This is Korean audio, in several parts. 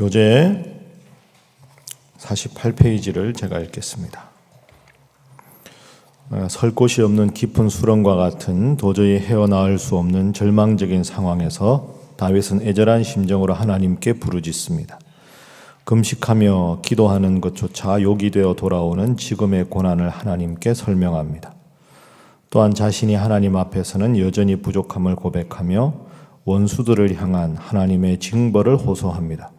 교재 48페이지를 제가 읽겠습니다. 어, 설 곳이 없는 깊은 수렁과 같은 도저히 헤어나올 수 없는 절망적인 상황에서 다윗은 애절한 심정으로 하나님께 부르짖습니다. 금식하며 기도하는 것조차 욕이 되어 돌아오는 지금의 고난을 하나님께 설명합니다. 또한 자신이 하나님 앞에서는 여전히 부족함을 고백하며 원수들을 향한 하나님의 징벌을 호소합니다.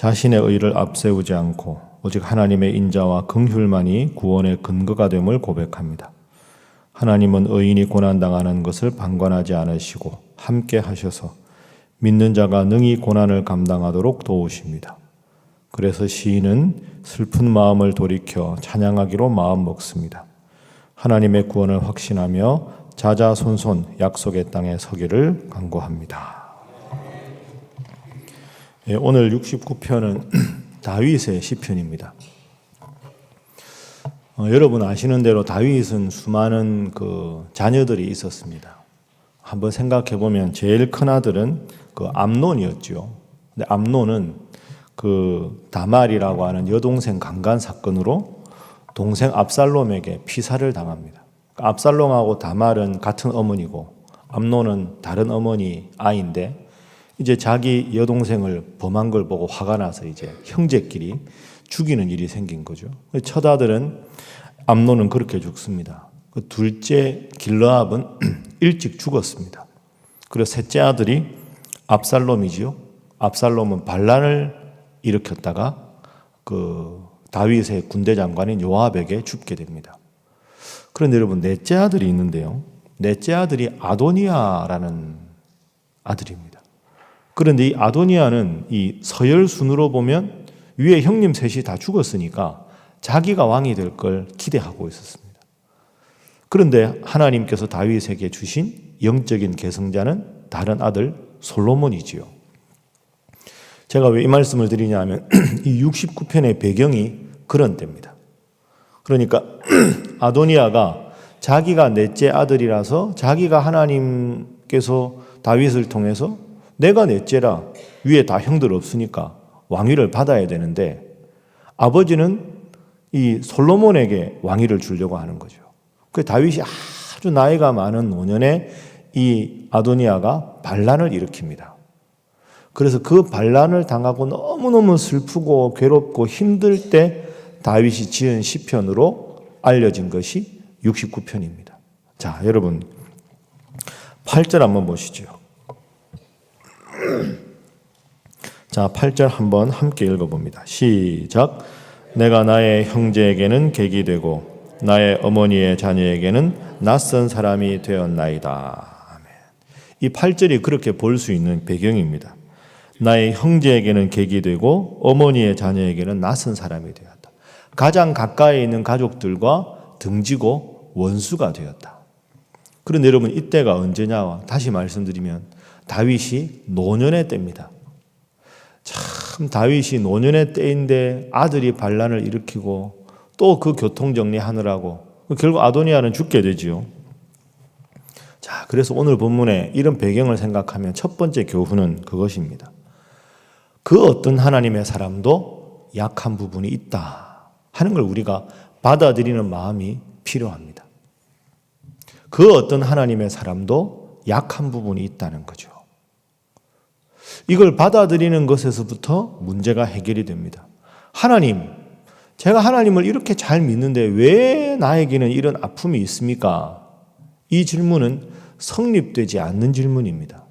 자신의 의를 앞세우지 않고 오직 하나님의 인자와 긍휼만이 구원의 근거가 됨을 고백합니다. 하나님은 의인이 고난당하는 것을 방관하지 않으시고 함께 하셔서 믿는 자가 능히 고난을 감당하도록 도우십니다. 그래서 시인은 슬픈 마음을 돌이켜 찬양하기로 마음 먹습니다. 하나님의 구원을 확신하며 자자손손 약속의 땅에 서기를 간구합니다. 예, 오늘 69편은 다윗의 시편입니다. 어, 여러분 아시는 대로 다윗은 수많은 그 자녀들이 있었습니다. 한번 생각해 보면 제일 큰 아들은 그 암논이었죠. 근데 암논은 그 다말이라고 하는 여동생 강간 사건으로 동생 압살롬에게 피살을 당합니다. 압살롬하고 다말은 같은 어머니고 암논은 다른 어머니 아이인데 이제 자기 여동생을 범한 걸 보고 화가 나서 이제 형제끼리 죽이는 일이 생긴 거죠. 첫 아들은 암논은 그렇게 죽습니다. 그 둘째 길러압은 일찍 죽었습니다. 그리고 셋째 아들이 압살롬이지요. 압살롬은 반란을 일으켰다가 그 다윗의 군대 장관인 요압에게 죽게 됩니다. 그런데 여러분 넷째 아들이 있는데요. 넷째 아들이 아도니아라는 아들입니다. 그런데 이 아도니아는 이 서열 순으로 보면 위에 형님 셋이 다 죽었으니까 자기가 왕이 될 걸 기대하고 있었습니다. 그런데 하나님께서 다윗에게 주신 영적인 계승자는 다른 아들 솔로몬이지요. 제가 왜 이 말씀을 드리냐면 이 69편의 배경이 그런 때입니다. 그러니까 아도니아가 자기가 넷째 아들이라서 자기가 하나님께서 다윗을 통해서 내가 넷째라 위에 다 형들 없으니까 왕위를 받아야 되는데 아버지는 이 솔로몬에게 왕위를 주려고 하는 거죠. 그 다윗이 아주 나이가 많은 노년에 이 아도니아가 반란을 일으킵니다. 그래서 그 반란을 당하고 너무너무 슬프고 괴롭고 힘들 때 다윗이 지은 시편으로 알려진 것이 69편입니다. 자, 여러분 8절 한번 보시죠. 자, 8절 한번 함께 읽어 봅니다. 시작. 내가 나의 형제에게는 객이 되고 나의 어머니의 자녀에게는 낯선 사람이 되었나이다. 아멘. 이 8절이 그렇게 볼 수 있는 배경입니다. 나의 형제에게는 객이 되고 어머니의 자녀에게는 낯선 사람이 되었다. 가장 가까이 있는 가족들과 등지고 원수가 되었다. 그런데 여러분 이때가 언제냐? 다시 말씀드리면 다윗이 노년의 때입니다. 참 다윗이 노년의 때인데 아들이 반란을 일으키고 또 그 교통 정리하느라고 결국 아도니아는 죽게 되지요. 자, 그래서 오늘 본문에 이런 배경을 생각하면 첫 번째 교훈은 그것입니다. 그 어떤 하나님의 사람도 약한 부분이 있다 하는 걸 우리가 받아들이는 마음이 필요합니다. 그 어떤 하나님의 사람도 약한 부분이 있다는 거죠. 이걸 받아들이는 것에서부터 문제가 해결이 됩니다. 하나님, 제가 하나님을 이렇게 잘 믿는데 왜 나에게는 이런 아픔이 있습니까? 이 질문은 성립되지 않는 질문입니다.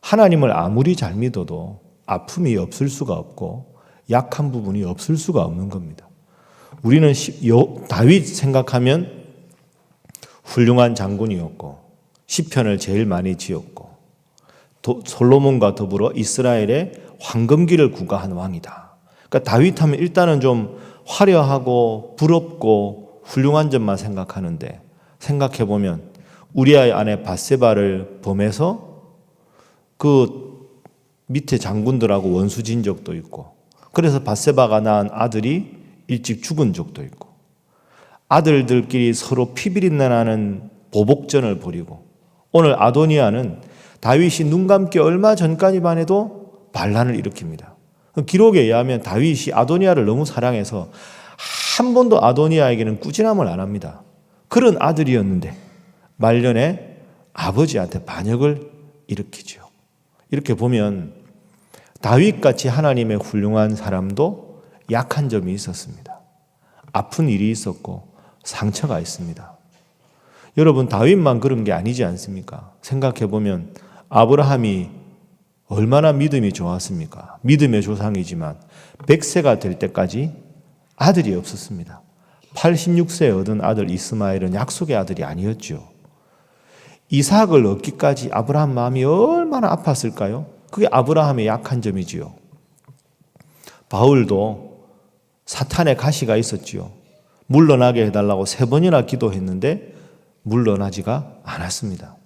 하나님을 아무리 잘 믿어도 아픔이 없을 수가 없고 약한 부분이 없을 수가 없는 겁니다. 우리는 다윗 생각하면 훌륭한 장군이었고 시편을 제일 많이 지었고 솔로몬과 더불어 이스라엘의 황금기를 구가한 왕이다. 그러니까 다윗 하면 일단은 좀 화려하고 부럽고 훌륭한 점만 생각하는데 생각해 보면 우리아의 아내 바세바를 범해서 그 밑에 장군들하고 원수진 적도 있고 그래서 바세바가 낳은 아들이 일찍 죽은 적도 있고 아들들끼리 서로 피비린내 나는 보복전을 벌이고 오늘 아도니아는 다윗이 눈 감기 얼마 전까지만 해도 반란을 일으킵니다. 기록에 의하면 다윗이 아도니아를 너무 사랑해서 한 번도 아도니아에게는 꾸지람을 안 합니다. 그런 아들이었는데 말년에 아버지한테 반역을 일으키죠. 이렇게 보면 다윗같이 하나님의 훌륭한 사람도 약한 점이 있었습니다. 아픈 일이 있었고 상처가 있습니다. 여러분 다윗만 그런 게 아니지 않습니까? 생각해 보면 아브라함이 얼마나 믿음이 좋았습니까? 믿음의 조상이지만 100세가 될 때까지 아들이 없었습니다. 86세에 얻은 아들 이스마엘은 약속의 아들이 아니었죠. 이삭을 얻기까지 아브라함 마음이 얼마나 아팠을까요? 그게 아브라함의 약한 점이지요. 바울도 사탄의 가시가 있었지요. 물러나게 해달라고 세 번이나 기도했는데 물러나지가 않았습니다.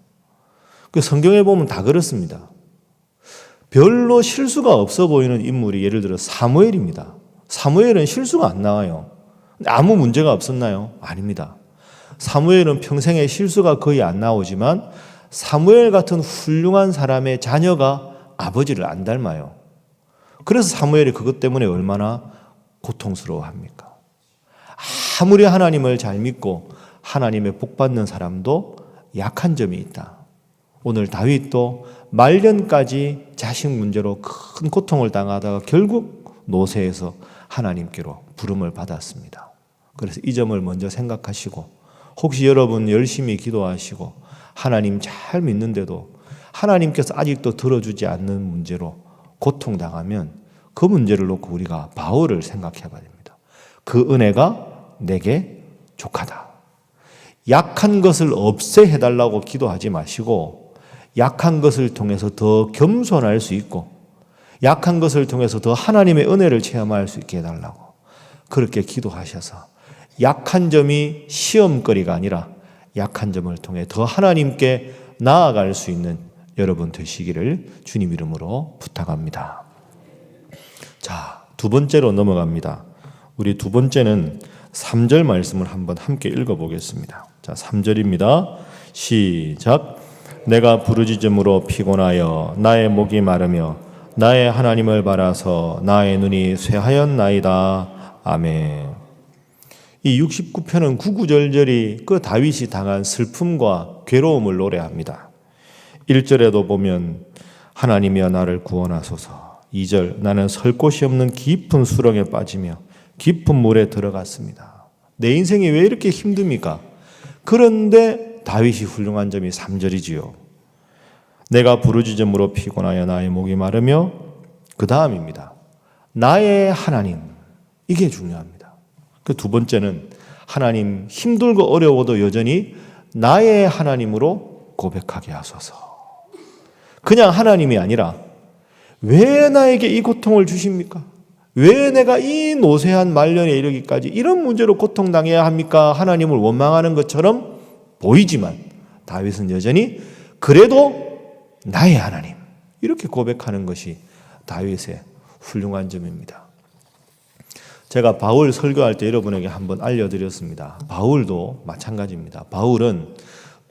그 성경에 보면 다 그렇습니다. 별로 실수가 없어 보이는 인물이 예를 들어 사무엘입니다. 사무엘은 실수가 안 나와요. 아무 문제가 없었나요? 아닙니다. 사무엘은 평생에 실수가 거의 안 나오지만 사무엘 같은 훌륭한 사람의 자녀가 아버지를 안 닮아요. 그래서 사무엘이 그것 때문에 얼마나 고통스러워합니까? 아무리 하나님을 잘 믿고 하나님의 복 받는 사람도 약한 점이 있다. 오늘 다윗도 말년까지 자식 문제로 큰 고통을 당하다가 결국 노새에서 하나님께로 부름을 받았습니다. 그래서 이 점을 먼저 생각하시고 혹시 여러분 열심히 기도하시고 하나님 잘 믿는데도 하나님께서 아직도 들어주지 않는 문제로 고통당하면 그 문제를 놓고 우리가 바울을 생각해 봐야 됩니다. 그 은혜가 내게 족하다. 약한 것을 없애해 달라고 기도하지 마시고 약한 것을 통해서 더 겸손할 수 있고 약한 것을 통해서 더 하나님의 은혜를 체험할 수 있게 해달라고 그렇게 기도하셔서 약한 점이 시험거리가 아니라 약한 점을 통해 더 하나님께 나아갈 수 있는 여러분 되시기를 주님 이름으로 부탁합니다. 자, 두 번째로 넘어갑니다. 우리 두 번째는 3절 말씀을 한번 함께 읽어보겠습니다. 자, 3절입니다. 시작. 내가 부르짖음으로 피곤하여 나의 목이 마르며 나의 하나님을 바라서 나의 눈이 쇠하였나이다. 아멘. 이 69편은 구구절절이 그 다윗이 당한 슬픔과 괴로움을 노래합니다. 1절에도 보면 하나님이여 나를 구원하소서. 2절 나는 설 곳이 없는 깊은 수렁에 빠지며 깊은 물에 들어갔습니다. 내 인생이 왜 이렇게 힘듭니까? 그런데 다윗이 훌륭한 점이 3절이지요. 내가 부르짖음으로 피곤하여 나의 목이 마르며 그 다음입니다. 나의 하나님 이게 중요합니다. 그 두 번째는 하나님 힘들고 어려워도 여전히 나의 하나님으로 고백하게 하소서. 그냥 하나님이 아니라 왜 나에게 이 고통을 주십니까? 왜 내가 이 노쇠한 말년에 이르기까지 이런 문제로 고통당해야 합니까? 하나님을 원망하는 것처럼 보이지만 다윗은 여전히 그래도 나의 하나님 이렇게 고백하는 것이 다윗의 훌륭한 점입니다. 제가 바울 설교할 때 여러분에게 한번 알려드렸습니다. 바울도 마찬가지입니다. 바울은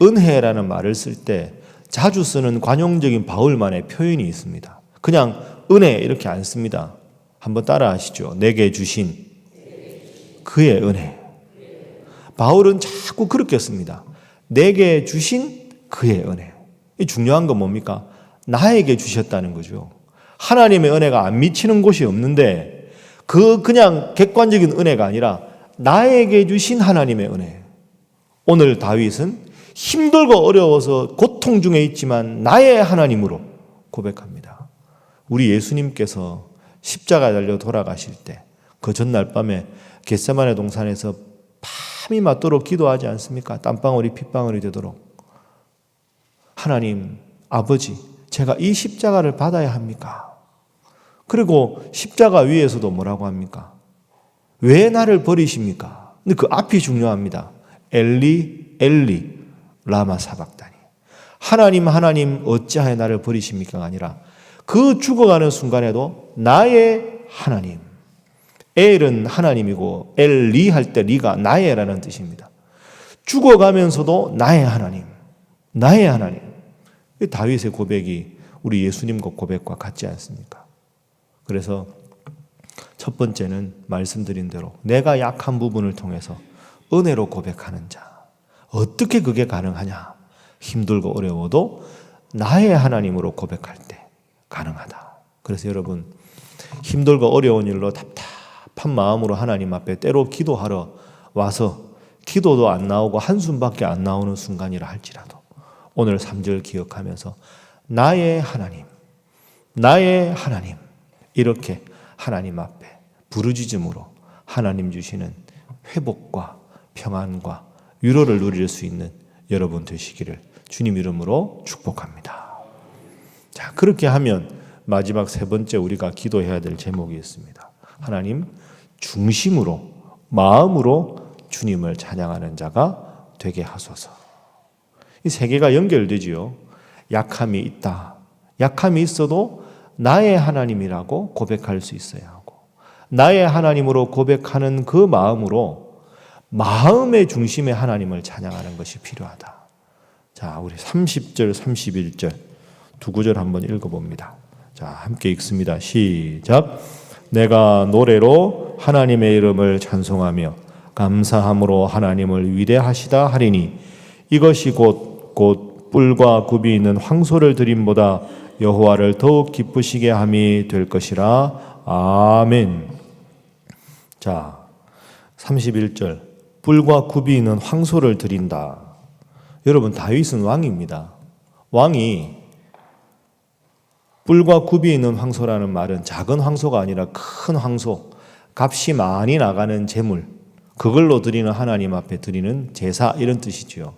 은혜라는 말을 쓸 때 자주 쓰는 관용적인 바울만의 표현이 있습니다. 그냥 은혜 이렇게 안 씁니다. 한번 따라 하시죠. 내게 주신 그의 은혜. 바울은 자꾸 그렇게 씁니다. 내게 주신 그의 은혜. 이 중요한 건 뭡니까? 나에게 주셨다는 거죠. 하나님의 은혜가 안 미치는 곳이 없는데 그 그냥 객관적인 은혜가 아니라 나에게 주신 하나님의 은혜. 오늘 다윗은 힘들고 어려워서 고통 중에 있지만 나의 하나님으로 고백합니다. 우리 예수님께서 십자가 달려 돌아가실 때 그 전날 밤에 겟세만의 동산에서 밤이 맞도록 기도하지 않습니까? 땀방울이 핏방울이 되도록 하나님 아버지 제가 이 십자가를 받아야 합니까? 그리고 십자가 위에서도 뭐라고 합니까? 왜 나를 버리십니까? 근데 그 앞이 중요합니다. 엘리 엘리 라마 사박다니. 하나님 하나님 어찌하여 나를 버리십니까가 아니라 그 죽어가는 순간에도 나의 하나님. 엘은 하나님이고 엘리 할 때 리가 나의라는 뜻입니다. 죽어가면서도 나의 하나님. 나의 하나님. 다윗의 고백이 우리 예수님과 고백과 같지 않습니까? 그래서 첫 번째는 말씀드린 대로 내가 약한 부분을 통해서 은혜로 고백하는 자. 어떻게 그게 가능하냐? 힘들고 어려워도 나의 하나님으로 고백할 때 가능하다. 그래서 여러분 힘들고 어려운 일로 답 답한 마음으로 하나님 앞에 때로 기도하러 와서 기도도 안 나오고 한숨밖에 안 나오는 순간이라 할지라도 오늘 3절 기억하면서 나의 하나님, 나의 하나님 이렇게 하나님 앞에 부르짖음으로 하나님 주시는 회복과 평안과 위로를 누릴 수 있는 여러분 되시기를 주님 이름으로 축복합니다. 자, 그렇게 하면 마지막 세 번째 우리가 기도해야 될 제목이 있습니다. 하나님 중심으로 마음으로 주님을 찬양하는 자가 되게 하소서. 이 세 개가 연결되지요. 약함이 있다. 약함이 있어도 나의 하나님이라고 고백할 수 있어야 하고 나의 하나님으로 고백하는 그 마음으로 마음의 중심의 하나님을 찬양하는 것이 필요하다. 자, 우리 30절, 31절 두 구절 한번 읽어봅니다. 자, 함께 읽습니다. 시작. 내가 노래로 하나님의 이름을 찬송하며 감사함으로 하나님을 위대하시다 하리니 이것이 곧, 곧 뿔과 굽이 있는 황소를 드림보다 여호와를 더욱 기쁘시게 함이 될 것이라. 아멘. 자, 31절. 뿔과 굽이 있는 황소를 드린다. 여러분 다윗은 왕입니다. 왕이 뿔과 굽이 있는 황소라는 말은 작은 황소가 아니라 큰 황소, 값이 많이 나가는 재물, 그걸로 드리는 하나님 앞에 드리는 제사 이런 뜻이지요.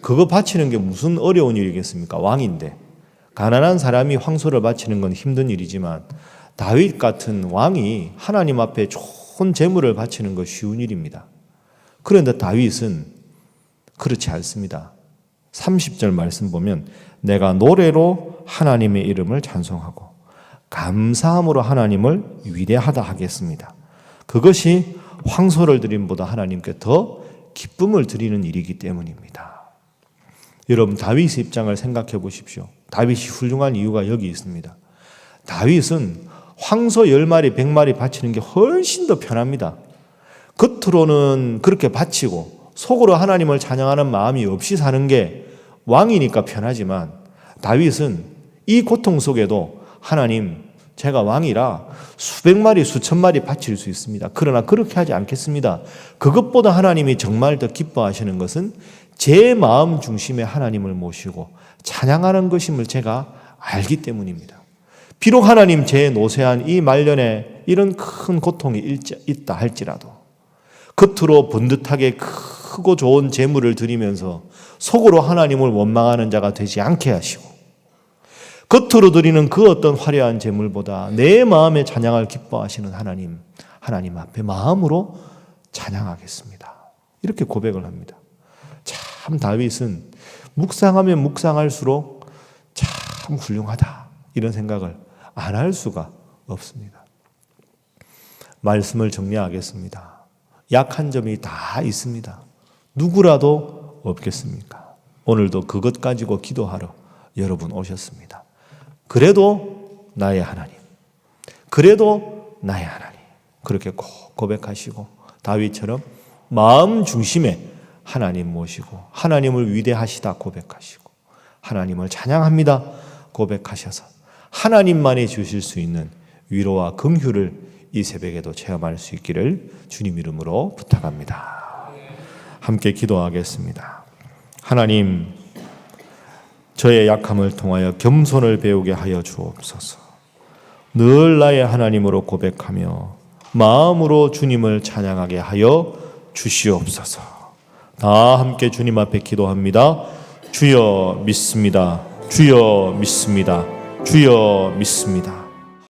그거 바치는 게 무슨 어려운 일이겠습니까? 왕인데. 가난한 사람이 황소를 바치는 건 힘든 일이지만 다윗 같은 왕이 하나님 앞에 좋은 재물을 바치는 것 쉬운 일입니다. 그런데 다윗은 그렇지 않습니다. 30절 말씀 보면 내가 노래로 하나님의 이름을 찬송하고 감사함으로 하나님을 위대하다 하겠습니다. 그것이 황소를 드림보다 하나님께 더 기쁨을 드리는 일이기 때문입니다. 여러분 다윗의 입장을 생각해 보십시오. 다윗이 훌륭한 이유가 여기 있습니다. 다윗은 황소 10마리, 100마리 바치는 게 훨씬 더 편합니다. 겉으로는 그렇게 바치고 속으로 하나님을 찬양하는 마음이 없이 사는 게 왕이니까 편하지만 다윗은 이 고통 속에도 하나님 제가 왕이라 수백 마리 수천 마리 바칠 수 있습니다. 그러나 그렇게 하지 않겠습니다. 그것보다 하나님이 정말 더 기뻐하시는 것은 제 마음 중심에 하나님을 모시고 찬양하는 것임을 제가 알기 때문입니다. 비록 하나님 제 노쇠한 이 말년에 이런 큰 고통이 있다 할지라도 겉으로 번듯하게 크고 좋은 재물을 드리면서 속으로 하나님을 원망하는 자가 되지 않게 하시고 겉으로 드리는 그 어떤 화려한 재물보다 내 마음에 찬양을 기뻐하시는 하나님, 하나님 앞에 마음으로 찬양하겠습니다. 이렇게 고백을 합니다. 참 다윗은 묵상하면 묵상할수록 참 훌륭하다 이런 생각을 안 할 수가 없습니다. 말씀을 정리하겠습니다. 약한 점이 다 있습니다. 누구라도 없겠습니까? 오늘도 그것 가지고 기도하러 여러분 오셨습니다. 그래도 나의 하나님. 그래도 나의 하나님. 그렇게 꼭 고백하시고 다윗처럼 마음 중심에 하나님 모시고 하나님을 위대하시다 고백하시고 하나님을 찬양합니다 고백하셔서 하나님만이 주실 수 있는 위로와 긍휼을 이 새벽에도 체험할 수 있기를 주님 이름으로 부탁합니다. 함께 기도하겠습니다. 하나님 저의 약함을 통하여 겸손을 배우게 하여 주옵소서. 늘 나의 하나님으로 고백하며 마음으로 주님을 찬양하게 하여 주시옵소서. 다 함께 주님 앞에 기도합니다. 주여 믿습니다. 주여 믿습니다. 주여 믿습니다.